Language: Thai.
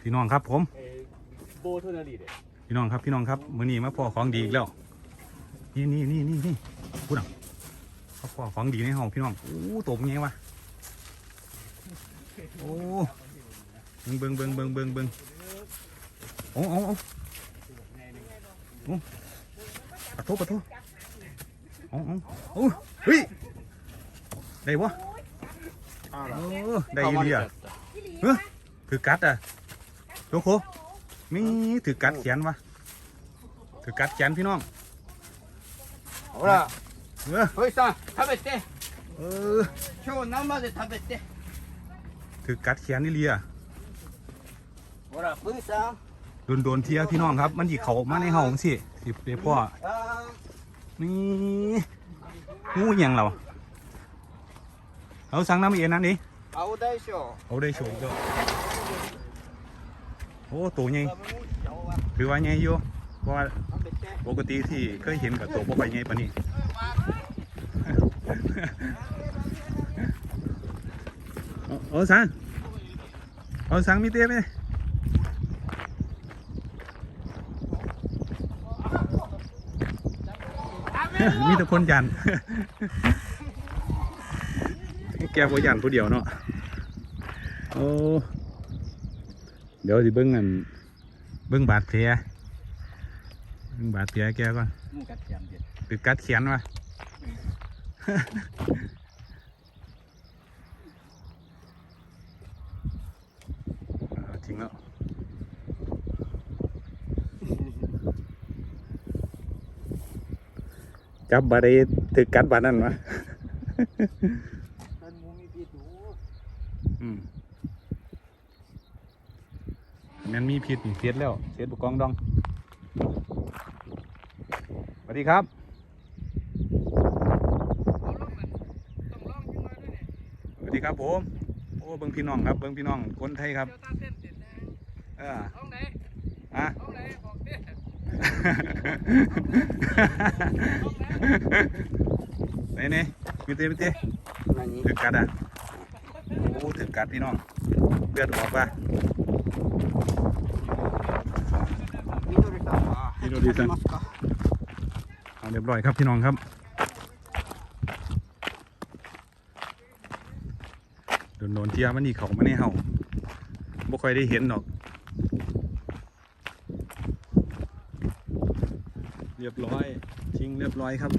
พี่น้องครับผมเอ่อโบเทอร์นารีเด็ดพี่น้องครับพี่น้องครับมื้อนี้มาพอของดีอีกแล้ว นี่นี่นี่นี่นี่พูดอะมาพอของดีในห้องพี่น้องโอ้ตบไงวะโอ้เบิ่งเบิ่งเบิ่งเบิ่งเบิ่งโอ้โอ้โอ้โอ้ปะโทปะโทโอ้โอ้โอ้เฮ้ยได้ปะโอ้ได้อีเลีย เฮ้ยถือกัดอะโยโคมีถือกัดแขนวะถือกัดแขนพี่น้องโอ้ละเฮ้ยสังทำไปเตะเออช่วงน้ำมาจะทำไปเตะถือกัดแขนนี่เลียโอ้ละเฮ้ยสังโดนโดนเทียพี่น้องครับ มันหยิกเขามาในห้องสิสิเดี๋ยวพ่อนี่งูยังเราเอาสั่งน้ำเอ็นนั่นดิ Audation. Audation cho. Ô, tổ nhanh. Bị quá nhanh vô. Qua ปกติที่เคยเห็นกับตัวบ่ไปไงปะนี่เออสังเออสังมีเตี้ยไหมมีแต่คนยัน แก้วบ่ยันผู้เดียวเนาะโอ้เดี๋ยวสิเบิ้งอันเบิ้งบาดแผลเบิ้งบาดแผลแกก่อนมึงกัดเขียนเด็ดตึกกัดเขียนวะ อ่าทิ้งแล้ว จับบาดได้ตึกกัดบาดนั่นวะ มแมันมีผิดนี่เสียดแล้วเสียดบุกองดองสวัสดีครับสวัสดีครับผมโอ้เบิ้งพี่น้องครับเบิ้งพี่น้องคนไทยครับเออห้องไหนอะห้องไหนบอกดิไหนนี่มีเต้มีเต้何ถึกกัดอะโอ้ ถึงกัดพี่น้องเลือดออกป่ะมิโนริซังเอาเรียบร้อยครับพี่น้องครับโดนโดนเทียมันนี่เขาไม่ได้เห่าบ่ค่อยได้เห็นหรอก เรียบร้อย ทิ้งเรียบร้อยครับ